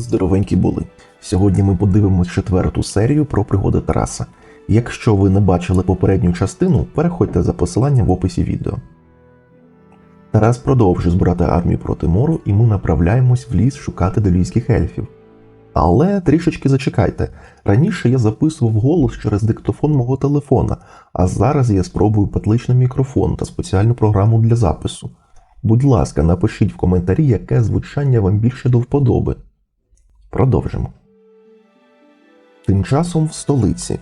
Здоровенькі були. Сьогодні ми подивимось четверту серію про пригоди Тараса. Якщо ви не бачили попередню частину, переходьте за посиланням в описі відео. Тарас продовжує збирати армію проти мору, і ми направляємось в ліс шукати делійських ельфів. Але трішечки зачекайте. Раніше я записував голос через диктофон мого телефона, а зараз я спробую петличний мікрофон та спеціальну програму для запису. Будь ласка, напишіть в коментарі, яке звучання вам більше до вподоби. Продовжимо. Тим часом в столиці.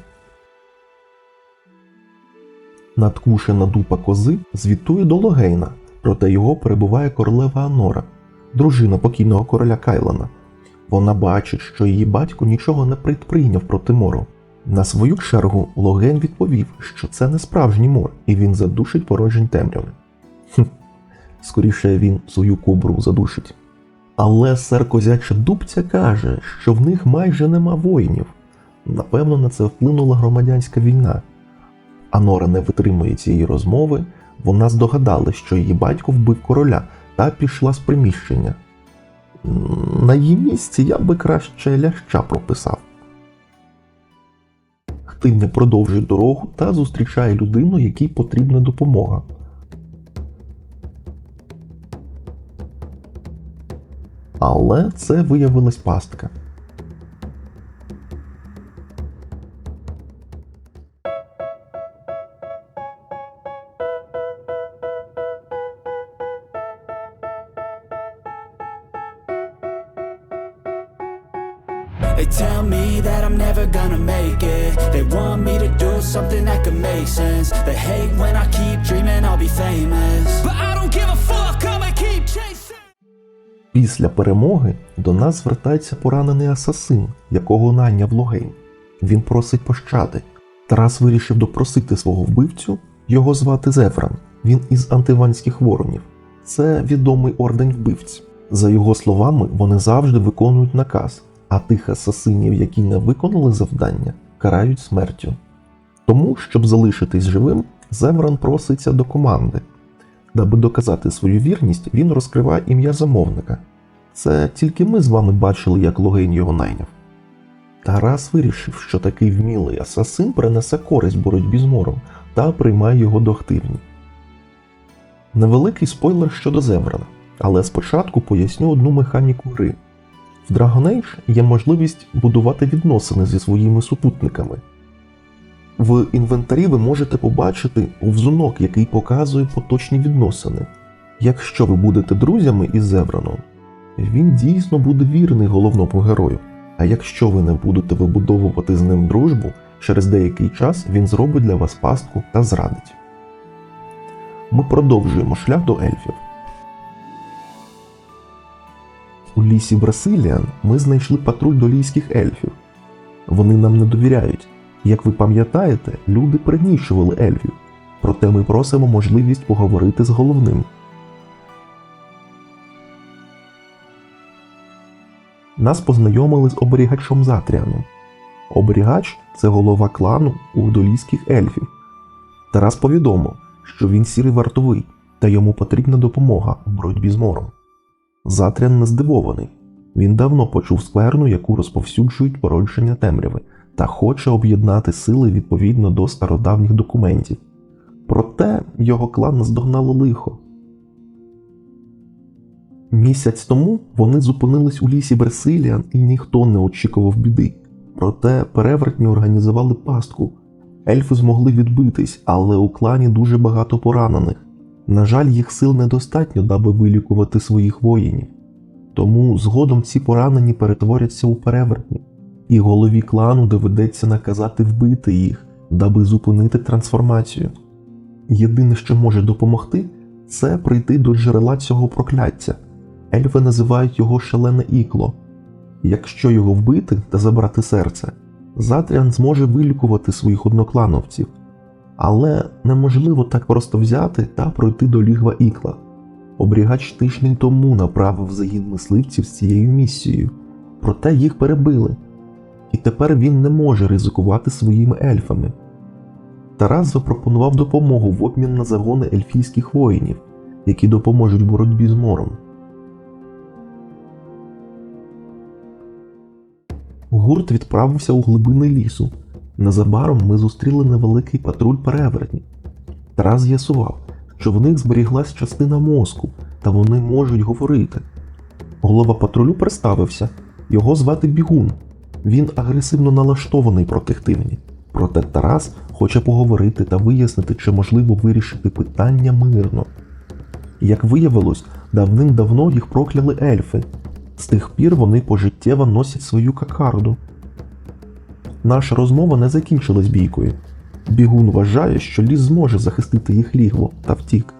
Надкушена дупа кози звітує до Логейна, проте його перебуває королева Анора, дружина покійного короля Кайлана. Вона бачить, що її батько нічого не предприйняв проти мору. На свою чергу Логейн відповів, що це не справжній мор, і він задушить порожень темряви. Хм, скоріше він свою кобру задушить. Але сер Козяча Дубця каже, що в них майже нема воїнів. Напевно, на це вплинула громадянська війна. Анора не витримує цієї розмови, вона здогадалась, що її батько вбив короля та пішла з приміщення. На її місці я би краще ляща прописав. Хтивня продовжує дорогу та зустрічає людину, якій потрібна допомога. Але це виявилась пастка. Після перемоги до нас звертається поранений асасин, якого найняв Логейн. Він просить пощади. Тарас вирішив допросити свого вбивцю, його звати Зевран. Він із антиванських воронів. Це відомий орден вбивць. За його словами, вони завжди виконують наказ, а тих асасинів, які не виконали завдання, карають смертю. Тому, щоб залишитись живим, Зевран проситься до команди. Даби доказати свою вірність, він розкриває ім'я замовника. Це тільки ми з вами бачили, як Логейн його найняв. Тарас вирішив, що такий вмілий асасин принесе користь боротьбі з мором та приймає його до хтивні. Невеликий спойлер щодо Зеврана, але спочатку поясню одну механіку гри. В Dragon Age є можливість будувати відносини зі своїми супутниками. В інвентарі ви можете побачити повзунок, який показує поточні відносини. Якщо ви будете друзями із Зевраном, він дійсно буде вірний головному герою. А якщо ви не будете вибудовувати з ним дружбу, через деякий час він зробить для вас пастку та зрадить. Ми продовжуємо шлях до ельфів. У лісі Брасиліан ми знайшли патруль долійських ельфів. Вони нам не довіряють. Як ви пам'ятаєте, люди пригнічували ельфів, проте ми просимо можливість поговорити з головним. Нас познайомили з оберігачом Затріаном. Оберігач це голова клану удолійських ельфів. Тарас повідомив, що він сірий вартовий, та йому потрібна допомога у боротьбі з мором. Затрян не здивований. Він давно почув скверну, яку розповсюджують породження темряви, та хоче об'єднати сили відповідно до стародавніх документів. Проте його клан наздогнало лихо. Місяць тому вони зупинились у лісі Бресиліан і ніхто не очікував біди. Проте перевертні організували пастку. Ельфи змогли відбитись, але у клані дуже багато поранених. На жаль, їх сил недостатньо, даби вилікувати своїх воїнів. Тому згодом ці поранені перетворяться у перевертні, і голові клану доведеться наказати вбити їх, даби зупинити трансформацію. Єдине, що може допомогти, це прийти до джерела цього прокляття. Ельфи називають його шалене ікло. Якщо його вбити та забрати серце, Затріан зможе вилікувати своїх одноклановців. Але неможливо так просто взяти та пройти до лігва ікла. Обрігач тиждень тому направив загін мисливців з цією місією, проте їх перебили, і тепер він не може ризикувати своїми ельфами. Тарас запропонував допомогу в обмін на загони ельфійських воїнів, які допоможуть боротьбі з мором. Гурт відправився у глибини лісу. Незабаром ми зустріли невеликий патруль перевертнів. Тарас з'ясував, що в них зберіглась частина мозку, та вони можуть говорити. Голова патрулю представився. Його звати Бігун. Він агресивно налаштований проти Хтивні. Проте Тарас хоче поговорити та вияснити, чи можливо вирішити питання мирно. Як виявилось, давним-давно їх прокляли ельфи. З тих пір вони пожиттєво носять свою какарду. Наша розмова не закінчилась бійкою. Бігун вважає, що ліс зможе захистити їх лігво та втік.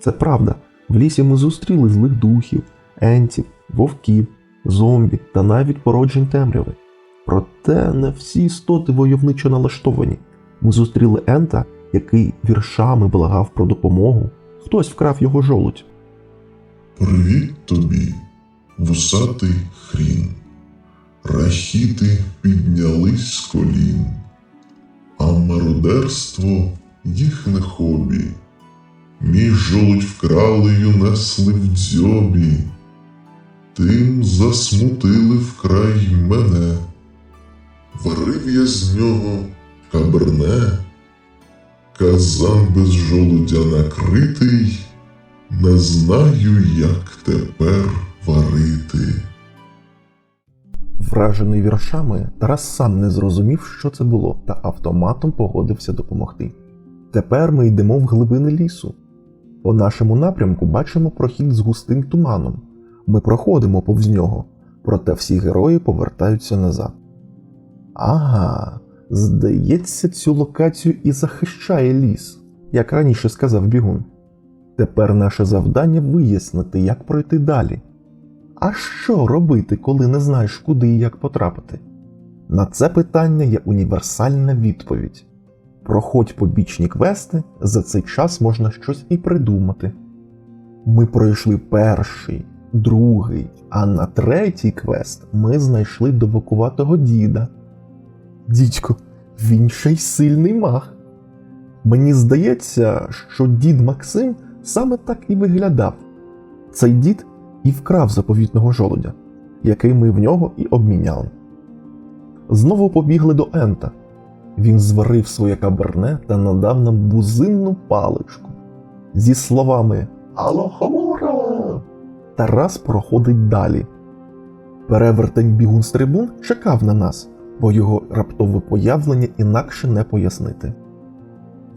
Це правда. В лісі ми зустріли злих духів, ентів, вовків, зомбі та навіть породжень темряви. Проте не всі істоти войовничо налаштовані. Ми зустріли ента, який віршами благав про допомогу. Хтось вкрав його жолудь. Привіт тобі, вусатий хрін. Рахіти піднялись з колін, а мародерство їхнє хобі. Мій жолудь вкрали й унесли в дзьобі, тим засмутили вкрай мене. Варив я з нього каберне, казан без жолудя накритий. Не знаю, як тепер варити. Вражений віршами, Тарас сам не зрозумів, що це було, та автоматом погодився допомогти. Тепер ми йдемо в глибини лісу. По нашому напрямку бачимо прохід з густим туманом. Ми проходимо повз нього, проте всі герої повертаються назад. Ага, здається, цю локацію і захищає ліс, як раніше сказав бігун. Тепер наше завдання вияснити, як пройти далі. А що робити, коли не знаєш, куди і як потрапити? На це питання є універсальна відповідь. Проходь побічні квести, за цей час можна щось і придумати. Ми пройшли перший, другий, а на третій квест ми знайшли довокуватого діда. Дідько, він ще й сильний маг. Мені здається, що дід Максим саме так і виглядав. Цей дід і вкрав заповітного жолудя, який ми в нього і обміняли. Знову побігли до Ента. Він зварив своє каберне та надав нам бузинну паличку. Зі словами Алохомора. Тарас проходить далі. Перевертень бігун стрибун чекав на нас, бо його раптове появлення інакше не пояснити.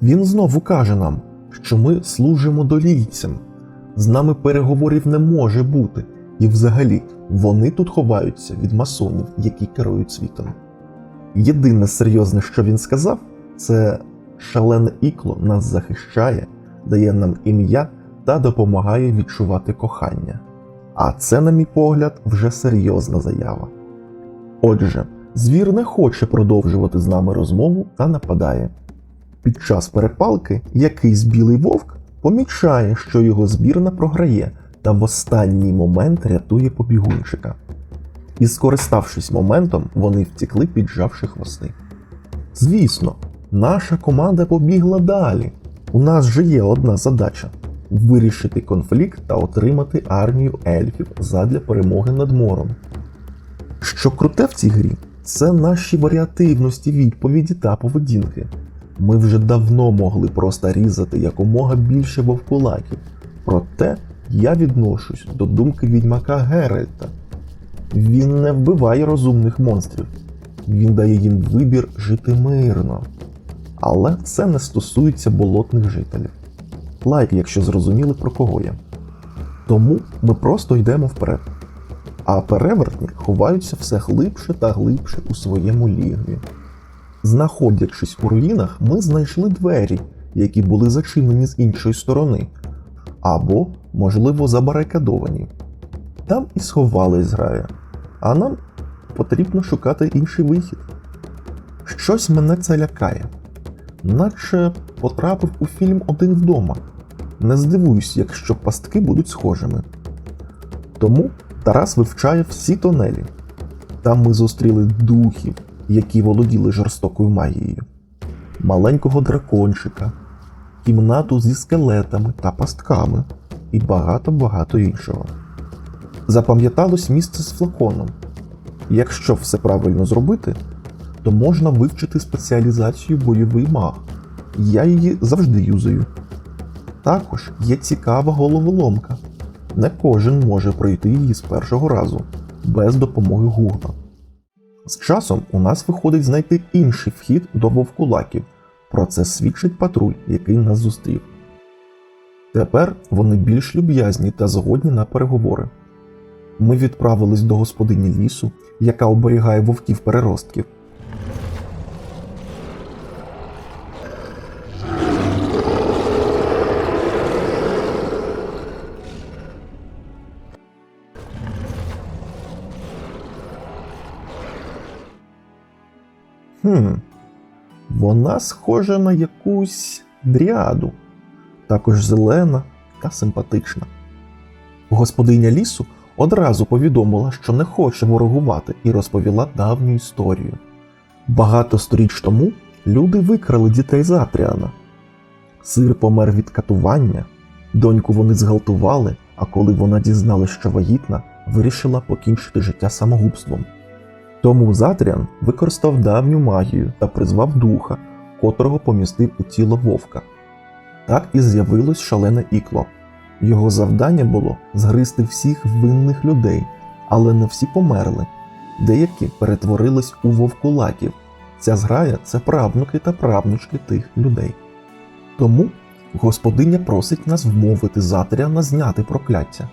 Він знову каже нам, що ми служимо долійцям. З нами переговорів не може бути, і взагалі вони тут ховаються від масонів, які керують світом. Єдине серйозне, що він сказав, це шалене ікло нас захищає, дає нам ім'я та допомагає відчувати кохання. А це, на мій погляд, вже серйозна заява. Отже, звір не хоче продовжувати з нами розмову та нападає. Під час перепалки якийсь білий вовк помічає, що його збірна програє, та в останній момент рятує побігунчика. І, скориставшись моментом, вони втекли, піджавши хвости. Звісно, наша команда побігла далі. У нас же є одна задача вирішити конфлікт та отримати армію ельфів задля перемоги над мором. Що круте в цій грі, це наші варіативності відповіді та поведінки. Ми вже давно могли просто різати якомога більше вовкулаків, проте я відношусь до думки відьмака Геральта. Він не вбиває розумних монстрів, він дає їм вибір жити мирно. Але це не стосується болотних жителів. Лайк, якщо зрозуміли про кого я. Тому ми просто йдемо вперед. А перевертні ховаються все глибше та глибше у своєму лігві. Знаходячись у руїнах, ми знайшли двері, які були зачинені з іншої сторони, або, можливо, забарикадовані. Там і сховались зграя, а нам потрібно шукати інший вихід. Щось мене це лякає, наче потрапив у фільм Один вдома. Не здивуюсь, якщо пастки будуть схожими. Тому Тарас вивчає всі тонелі. Там ми зустріли духів, які володіли жорстокою магією, маленького дракончика, кімнату зі скелетами та пастками, і багато-багато іншого. Запам'яталось місце з флаконом. Якщо все правильно зробити, то можна вивчити спеціалізацію бойовий маг. Я її завжди юзаю. Також є цікава головоломка. Не кожен може пройти її з першого разу без допомоги Гугла. З часом у нас виходить знайти інший вхід до вовкулаків. Про це свідчить патруль, який нас зустрів. Тепер вони більш люб'язні та згодні на переговори. Ми відправились до господині лісу, яка оберігає вовків переростків. Хм, вона схожа на якусь дріаду, також зелена та симпатична. Господиня лісу одразу повідомила, що не хоче ворогувати, і розповіла давню історію. Багато сторіч тому люди викрали дітей з Атріана. Сир помер від катування, доньку вони зґвалтували, а коли вона дізналась, що вагітна, вирішила покінчити життя самогубством. Тому Затріан використав давню магію та призвав духа, котрого помістив у тіло вовка. Так і з'явилось шалене ікло. Його завдання було згризти всіх винних людей, але не всі померли. Деякі перетворились у вовкулаків. Ця зграя це правнуки та правнучки тих людей. Тому господиня просить нас вмовити Затріана зняти прокляття.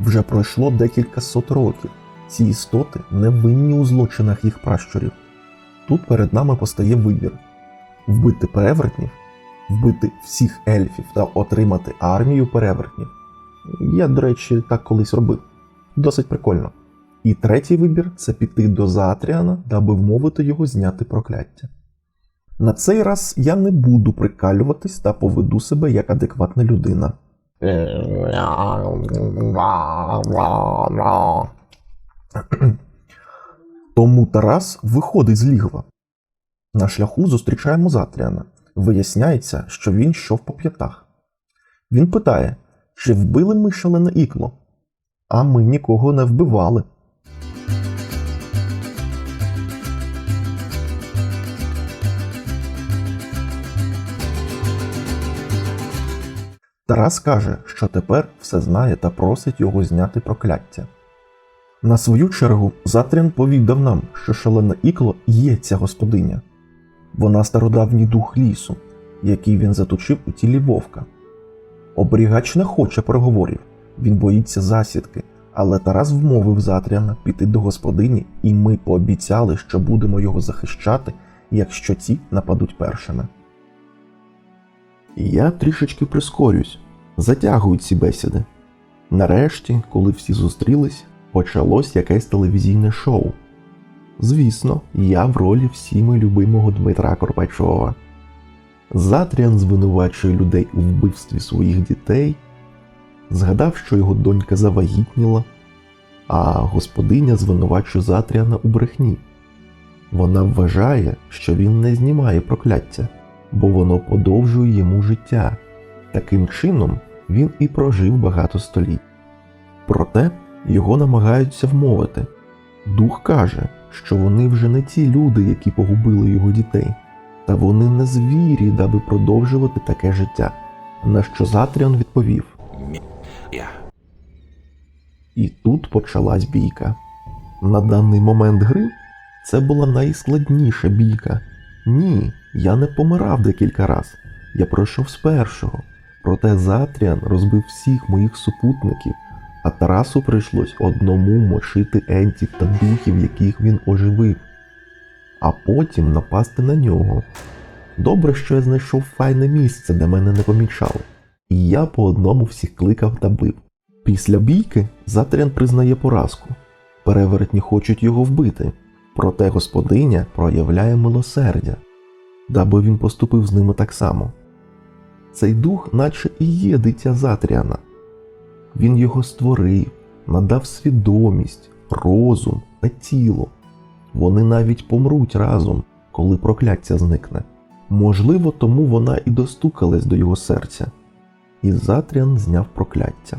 Вже пройшло декілька сот років. Ці істоти не винні у злочинах їх пращурів. Тут перед нами постає вибір: вбити перевертнів, вбити всіх ельфів та отримати армію перевертнів. Я, до речі, так колись робив. Досить прикольно. І третій вибір це піти до Заатріана, даби вмовити його зняти прокляття. На цей раз я не буду прикалюватись та поведу себе як адекватна людина. Тому Тарас виходить з лігва. На шляху зустрічаємо Затріана. Виясняється, що він йшов по п'ятах. Він питає, чи вбили ми шалене ікло? А ми нікого не вбивали. Тарас каже, що тепер все знає та просить його зняти прокляття. На свою чергу Затрян повідав нам, що шалена ікло є ця господиня. Вона стародавній дух лісу, який він заточив у тілі вовка. Оберігач не хоче переговорів, він боїться засідки, але Тарас вмовив Затряна піти до господині, і ми пообіцяли, що будемо його захищати, якщо ці нападуть першими. Я трішечки прискорюсь, затягую ці бесіди. Нарешті, коли всі зустрілись, почалось якесь телевізійне шоу. Звісно, я в ролі всіми любимого Дмитра Корпачова. Затріан звинувачує людей у вбивстві своїх дітей, згадав, що його донька завагітніла, а господиня звинувачує Затріана у брехні. Вона вважає, що він не знімає прокляття, бо воно подовжує йому життя. Таким чином він і прожив багато століть. Проте його намагаються вмовити. Дух каже, що вони вже не ті люди, які погубили його дітей, та вони не звірі, даби продовжувати таке життя. На що Затріон відповів. І тут почалась бійка. На даний момент гри це була найскладніша бійка. Ні, я не помирав декілька раз. Я пройшов з першого. Проте Затріан розбив всіх моїх супутників, а Тарасу прийшлось одному мочити ентів та духів, яких він оживив, а потім напасти на нього. Добре, що я знайшов файне місце, де мене не помічали, і я по одному всіх кликав та бив. Після бійки Затріан признає поразку. Перевертні хочуть його вбити, проте господиня проявляє милосердя, даби він поступив з ними так само. Цей дух, наче і є дитя Затріана. Він його створив, надав свідомість, розум та тіло. Вони навіть помруть разом, коли прокляття зникне. Можливо, тому вона і достукалась до його серця. і Затріан зняв прокляття.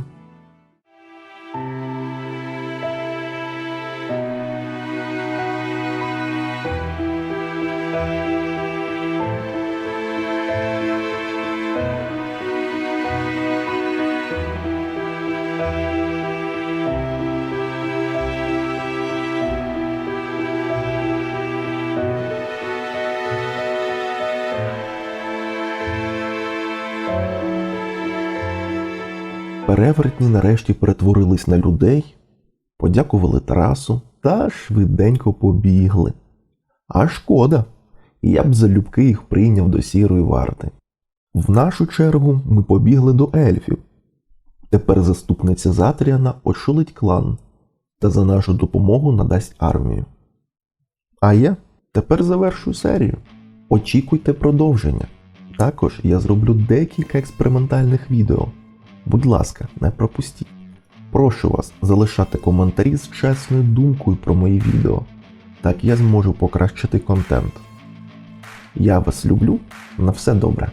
Перевертні нарешті перетворились на людей, подякували Тарасу та швиденько побігли. А шкода, я б залюбки їх прийняв до сірої варти. В нашу чергу ми побігли до ельфів. Тепер заступниця Затріана очолить клан та за нашу допомогу надасть армію. А я тепер завершую серію. Очікуйте продовження. Також я зроблю декілька експериментальних відео. Будь ласка, не пропустіть. Прошу вас залишати коментарі з чесною думкою про мої відео. Так я зможу покращити контент. Я вас люблю. На все добре.